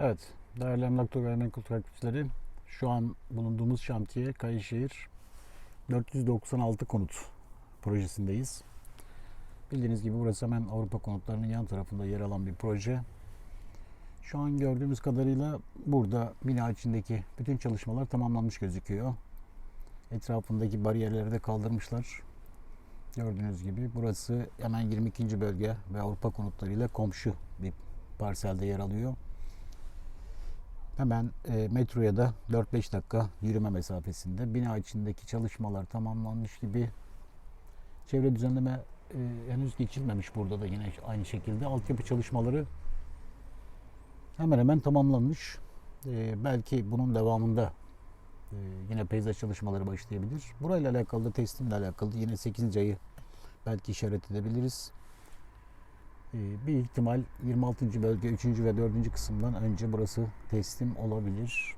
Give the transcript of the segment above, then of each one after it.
Evet, değerli emlak ve gayrimenkul takipçileri, şu an bulunduğumuz şantiye Kayışehir 496 konut projesindeyiz. Bildiğiniz gibi burası hemen Avrupa konutlarının yan tarafında yer alan bir proje. Şu an gördüğümüz kadarıyla burada bina içindeki bütün çalışmalar tamamlanmış gözüküyor. Etrafındaki bariyerleri de kaldırmışlar. Gördüğünüz gibi burası hemen 22. bölge ve Avrupa konutlarıyla komşu bir parselde yer alıyor. Hemen e, metroya da 4-5 dakika yürüme mesafesinde. Bina içindeki çalışmalar tamamlanmış gibi. Çevre düzenleme e, henüz geçilmemiş burada da yine aynı şekilde. Altyapı çalışmaları hemen hemen tamamlanmış. E, belki bunun devamında e, yine peyzaj çalışmaları başlayabilir. Burayla alakalı da teslimle alakalı yine 8. ayı belki işaret edebiliriz. Ee, Bir ihtimal 26. bölge 3. ve 4. kısımdan önce burası teslim olabilir.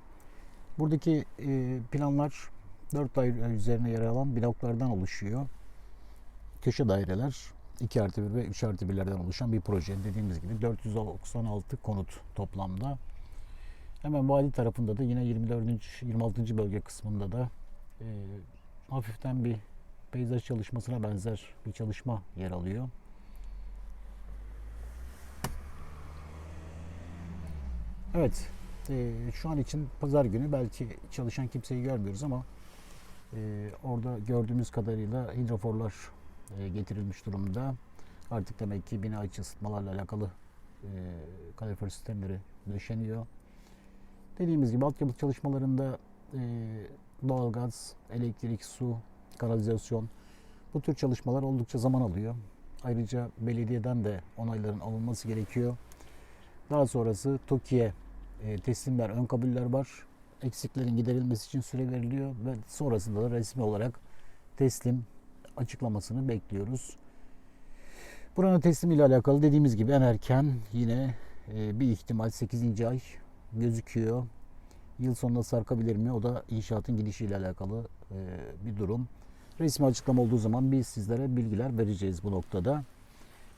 Buradaki e, planlar 4 daire üzerine yer alan bloklardan oluşuyor. Köşe daireler 2 artı 1 ve 3 artı 1'lerden oluşan bir proje. Dediğimiz gibi 496 konut toplamda. Hemen vadi tarafında da yine 24. 26. bölge kısmında da e, hafiften bir peyzaj çalışmasına benzer bir çalışma yer alıyor. Evet, e, şu an için pazar günü belki çalışan kimseyi görmüyoruz ama e, orada gördüğümüz kadarıyla hidroforlar e, getirilmiş durumda. Artık demek ki bina içi ısıtmalarla alakalı e, kalorifer sistemleri döşeniyor. Dediğimiz gibi altyapı çalışmalarında e, doğalgaz, elektrik, su, kanalizasyon bu tür çalışmalar oldukça zaman alıyor. Ayrıca belediyeden de onayların alınması gerekiyor. Daha sonrası TOKİ'ye e, teslimler, ön kabuller var. Eksiklerin giderilmesi için süre veriliyor ve sonrasında da resmi olarak teslim açıklamasını bekliyoruz. Buranın teslimi ile alakalı dediğimiz gibi en erken yine e, bir ihtimal 8. ay gözüküyor. Yıl sonunda sarkabilir mi? O da inşaatın gidişiyle alakalı e, bir durum. Resmi açıklama olduğu zaman biz sizlere bilgiler vereceğiz bu noktada.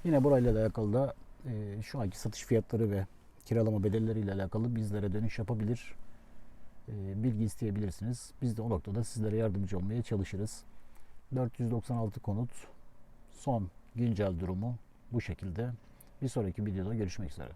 Yine burayla alakalı da e, şu anki satış fiyatları ve kiralama bedelleriyle alakalı bizlere dönüş yapabilir. E, bilgi isteyebilirsiniz. Biz de o noktada sizlere yardımcı olmaya çalışırız. 496 konut son güncel durumu bu şekilde. Bir sonraki videoda görüşmek üzere.